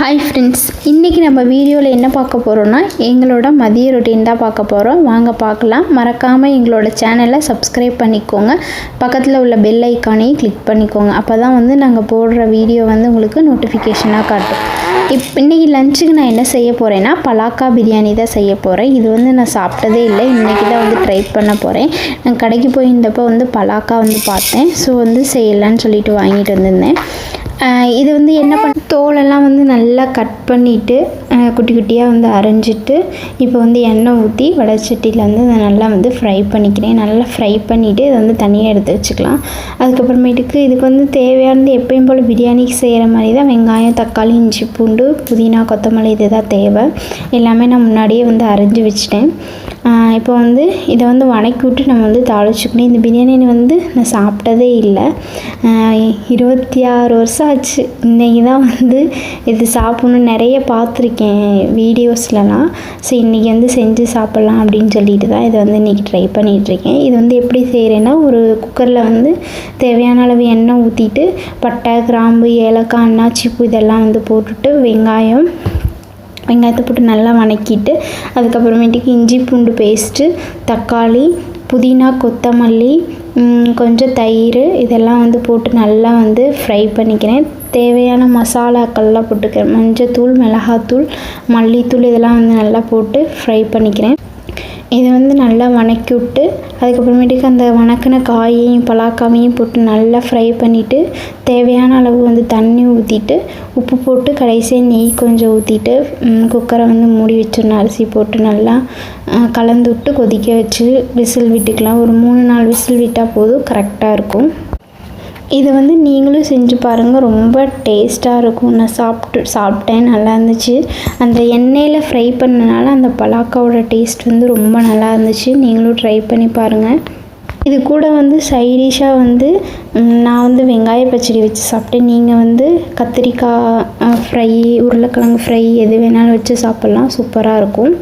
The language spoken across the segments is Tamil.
ஹாய் ஃப்ரெண்ட்ஸ் இன்றைக்கி நம்ம வீடியோவில் என்ன பார்க்க போகிறோன்னா எங்களோட மதிய ரொட்டீன் தான் பார்க்க போகிறோம் வாங்க பார்க்கலாம். மறக்காமல் எங்களோட சேனலை சப்ஸ்கிரைப் பண்ணிக்கோங்க. பக்கத்தில் உள்ள பெல் ஐக்கானையும் கிளிக் பண்ணிக்கோங்க. அப்போ தான் வந்து நாங்கள் போடுற வீடியோ வந்து உங்களுக்கு நோட்டிஃபிகேஷனாக காட்டும். இப் இன்றைக்கி லஞ்சுக்கு நான் என்ன செய்ய போகிறேன்னா பலாக்கா பிரியாணி தான் செய்ய போகிறேன் இது வந்து நான் சாப்பிட்டதே இல்லை. இன்றைக்கி தான் வந்து ட்ரை பண்ண போகிறேன் நான் கடைக்கு போயிருந்தப்போ வந்து பலாக்கா வந்து பார்த்தேன். ஸோ வந்து செய்யலான்னு சொல்லிட்டு வாங்கிட்டு வந்திருந்தேன். இது வந்து என்ன பண்ண தோலெல்லாம் வந்து நல்லா கட் பண்ணிவிட்டு குட்டி குட்டியாக வந்து அரைஞ்சிட்டு இப்போ வந்து எண்ணெய் ஊற்றி வடைச்சட்டியில் வந்து அதை நல்லா வந்து ஃப்ரை பண்ணிக்கிறேன். நல்லா ஃப்ரை பண்ணிவிட்டு இதை வந்து தனியாக எடுத்து வச்சுக்கலாம். அதுக்கப்புறமேட்டுக்கு இதுக்கு வந்து தேவையானது எப்பயும் போல் பிரியாணிக்கு செய்கிற மாதிரி தான் வெங்காயம் தக்காளி இஞ்சி பூண்டு புதினா கொத்தமல்லி இது தான் தேவை. எல்லாமே நான் முன்னாடியே வந்து அரைஞ்சி வச்சுட்டேன். இப்போ வந்து இதை வந்து வணக்கி விட்டு நம்ம வந்து தாளிச்சுக்கணும். இந்த பிரியாணி வந்து நான் சாப்பிட்டதே இல்லை. இருபத்தி ஆறு வருஷம் ஆச்சு. இன்றைக்கி தான் வந்து இது சாப்பிட்ணும் நிறைய பார்த்துருக்கேன். வீடியோஸ்லலாம் ஸோ இன்றைக்கி வந்து செஞ்சு சாப்பிட்லாம் அப்படின்னு சொல்லிட்டு தான் இதை வந்து இன்றைக்கி ட்ரை பண்ணிகிட்ருக்கேன் இது வந்து எப்படி செய்கிறேன்னா ஒரு குக்கரில் வந்து தேவையான அளவு எண்ணெய் ஊற்றிட்டு பட்டை கிராம்பு ஏலக்காய் அன்னாச்சிப்பூ இதெல்லாம் வந்து போட்டுட்டு வெங்காயம் வெங்காயத்தை போட்டு நல்லா வணக்கிட்டு அதுக்கப்புறமேட்டுக்கு இஞ்சி பூண்டு பேஸ்ட்டு தக்காளி புதினா கொத்தமல்லி கொஞ்சம் தயிர் இதெல்லாம் வந்து போட்டு நல்லா வந்து ஃப்ரை பண்ணிக்கிறேன். தேவையான மசாலாக்கள்லாம் போட்டுக்கிறேன். மஞ்சத்தூள் மிளகாத்தூள் மல்லித்தூள் இதெல்லாம் வந்து நல்லா போட்டு ஃப்ரை பண்ணிக்கிறேன். இதை வந்து நல்லா வணக்கி விட்டு அதுக்கப்புறமேட்டுக்கு அந்த வணக்கின காயையும் பலாக்காவையும் போட்டு நல்லா ஃப்ரை பண்ணிவிட்டு தேவையான அளவு வந்து தண்ணி ஊற்றிட்டு உப்பு போட்டு கடைசியாக நெய் கொஞ்சம் ஊற்றிட்டு குக்கரை வந்து மூடி வச்சிடணும் அரிசி போட்டு நல்லா கலந்து விட்டு கொதிக்க வச்சு விசில் விட்டுக்கலாம். ஒரு மூணு நாலு விசில் விட்டால் போதும் கரெக்டாக இருக்கும். இதை வந்து நீங்களும் செஞ்சு பாருங்கள் ரொம்ப டேஸ்ட்டாக இருக்கும். நான் சாப்பிட்டு சாப்பிட்டேன். நல்லா இருந்துச்சு. அந்த எண்ணெயில் ஃப்ரை பண்ணனால அந்த பலாக்காவோட டேஸ்ட் வந்து ரொம்ப நல்லா இருந்துச்சு. நீங்களும் ட்ரை பண்ணி பாருங்கள் இது கூட வந்து சைடிஷாக வந்து நான் வந்து வெங்காய பச்சடி வச்சு சாப்பிட்டேன். நீங்கள் வந்து கத்திரிக்காய் ஃப்ரை உருளைக்கிழங்கு ஃப்ரை எது வேணாலும் வச்சு சாப்பிட்லாம். சூப்பராக இருக்கும்.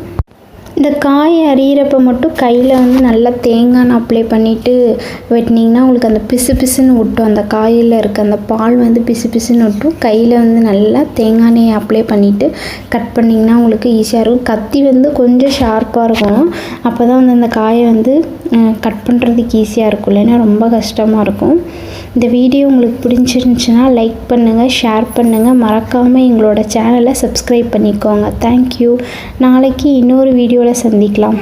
இந்த காய் அறியிறப்ப மட்டும் கையில் வந்து நல்லா தேங்காய் அப்ளை பண்ணிவிட்டு வெட்டினீங்கன்னா உங்களுக்கு அந்த பிசு பிசுன்னு ஒட்டும். அந்த காயில் இருக்க அந்த பால் வந்து பிசு பிசுன்னு ஒட்டும். கையில் வந்து நல்லா தேங்காய் எண்ணெய் அப்ளை பண்ணிவிட்டு கட் பண்ணிங்கன்னா உங்களுக்கு ஈஸியாக இருக்கும். கத்தி வந்து கொஞ்சம் ஷார்ப்பாக இருக்கணும். அப்போ தான் வந்து அந்த காயை வந்து கட் பண்ணுறதுக்கு ஈஸியாக இருக்கும். இல்லைன்னா ரொம்ப கஷ்டமாக இருக்கும். இந்த வீடியோ உங்களுக்கு பிடிச்சிருந்துச்சுன்னா லைக் பண்ணுங்கள் ஷேர் பண்ணுங்கள் மறக்காமல் எங்களோட சேனலை சப்ஸ்கிரைப் பண்ணிக்கோங்க. தேங்க்யூ நாளைக்கு இன்னொரு வீடியோவில் சந்திக்கலாம்.